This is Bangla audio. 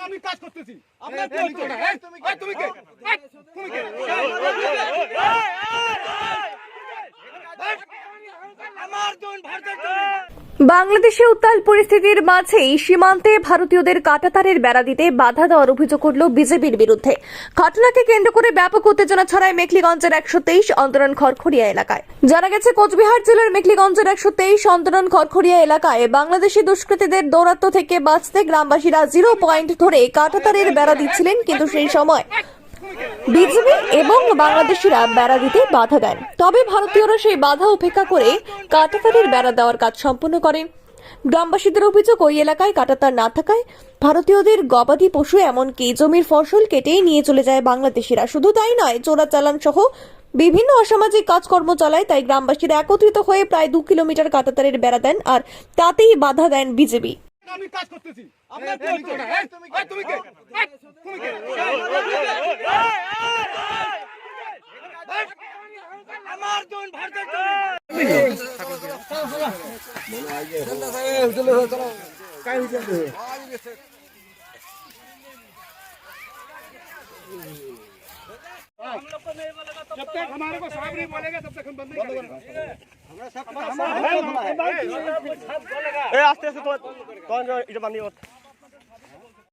আমি কাজ করতেছি আপনার কি হচ্ছে তুমি কে তুমি কে আমার জন ভারতের বাংলাদেশে উত্তাল পরিস্থিতির মাঝেই সীমান্তে ভারতীয়দের কাটাতারের বেড়া দিতে বাধা দেওয়ার অভিযোগ উঠল বিজেপির বিরুদ্ধে। ঘটনাকে কেন্দ্র করে ব্যাপক উত্তেজনা ছড়ায় মেখলিগঞ্জের একশো তেইশ অন্তরণ খড়খড়িয়া এলাকায়। জানা গেছে, কোচবিহার জেলার মেখলিগঞ্জের একশো তেইশ অন্তরণ খড়খড়িয়া এলাকায় বাংলাদেশি দুষ্কৃতীদের দৌরাত্ম থেকে বাঁচতে গ্রামবাসীরা জিরো পয়েন্ট ধরে কাটাতারের বেড়া দিচ্ছিলেন কিন্তু সেই সময় বিজেপি এবং বাংলাদেশিরা বেড়া দিতে বাধা দেন। তবে ভারতীয়রা সেই বাধা উপেক্ষা করে কাটাতারের বেড়া দেওয়ার কাজ সম্পন্ন করেন গ্রামবাসীদের অভিযোগ, ওই এলাকায় কাটাতার না থাকায় ভারতীয়দের গবাদি পশু এমনকি জমির ফসল কেটেই নিয়ে চলে যায় বাংলাদেশিরা। শুধু তাই নয়, চোরাচালান সহ বিভিন্ন অসামাজিক কাজকর্ম চালায়, তাই গ্রামবাসীরা একত্রিত হয়ে প্রায় দু কিলোমিটার কাটাতারের বেড়া দেন আর তাতেই বাধা দেন বিজেপি। আমি কাজ করতেছি আপনার কি হচ্ছে ওটা? এই, এই, তুমি কে এই, তুমি কে আমার জন ভারতের জন जब तक हमारे को साहब नहीं बोलेगा तब तक हम बंद नहीं करेंगे हमारा सब हमारा ए आस्ते आस्ते तो कौन जो इधर बंदी और